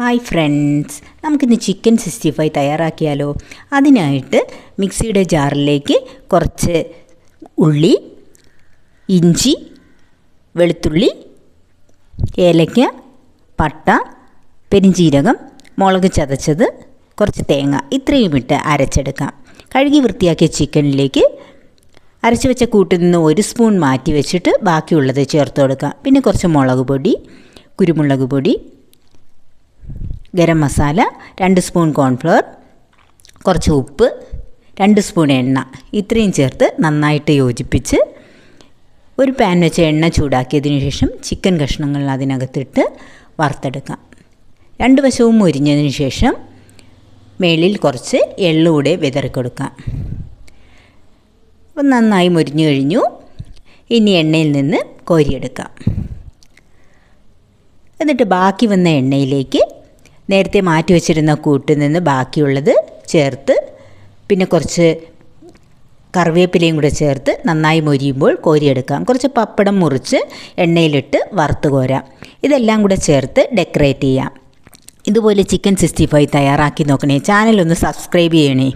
Hi friends നമുക്കിന്ന് chicken sixty five തയ്യാറാക്കിയാലോ? അതിനായിട്ട് മിക്സിയുടെ ജാറിലേക്ക് കുറച്ച് ഉള്ളി ഇഞ്ചി വെളുത്തുള്ളി ഏലയ്ക്ക പട്ട പെരിഞ്ചീരകം മുളക് ചതച്ചത് കുറച്ച് തേങ്ങ ഇത്രയും ഇട്ട് അരച്ചെടുക്കാം. കഴുകി വൃത്തിയാക്കിയ ചിക്കനിലേക്ക് അരച്ച് വെച്ച കൂട്ടിൽ നിന്ന് ഒരു സ്പൂൺ മാറ്റി വെച്ചിട്ട് ബാക്കിയുള്ളത് ചേർത്ത് കൊടുക്കാം. പിന്നെ കുറച്ച് മുളക് പൊടി കുരുമുളക് പൊടി ഗരം മസാല രണ്ട് സ്പൂൺ കോൺഫ്ലവർ കുറച്ച് ഉപ്പ് രണ്ട് സ്പൂൺ എണ്ണ. ഇത്രയും ചേർത്ത് നന്നായിട്ട് യോജിപ്പിച്ച് ഒരു പാൻ വെച്ച് എണ്ണ ചൂടാക്കിയതിന് ശേഷം ചിക്കൻ കഷ്ണങ്ങൾ അതിനകത്തിട്ട് വറുത്തെടുക്കാം. രണ്ട് വശവും മുരിഞ്ഞതിന് ശേഷം മേളിൽ കുറച്ച് എള്ളുകൂടെ വിതറിക്കൊടുക്കാം. അപ്പം നന്നായി മുരിഞ്ഞു കഴിഞ്ഞു. ഇനി എണ്ണയിൽ നിന്ന് കോരിയെടുക്കാം. എന്നിട്ട് ബാക്കി വന്ന എണ്ണയിലേക്ക് നേരത്തെ മാറ്റി വെച്ചിരുന്ന കൂട്ടിൽ നിന്ന് ബാക്കിയുള്ളത് ചേർത്ത് പിന്നെ കുറച്ച് കറിവേപ്പിലയും കൂടെ ചേർത്ത് നന്നായി മൊരിയുമ്പോൾ കോരിയെടുക്കാം. കുറച്ച് പപ്പടം മുറിച്ച് എണ്ണയിലിട്ട് വറുത്ത് കോരാം. ഇതെല്ലാം കൂടെ ചേർത്ത് ഡെക്കറേറ്റ് ചെയ്യാം. ഇതുപോലെ ചിക്കൻ സിക്സ്റ്റി ഫൈവ് തയ്യാറാക്കി നോക്കണേ. ചാനലൊന്ന് സബ്സ്ക്രൈബ് ചെയ്യണേ.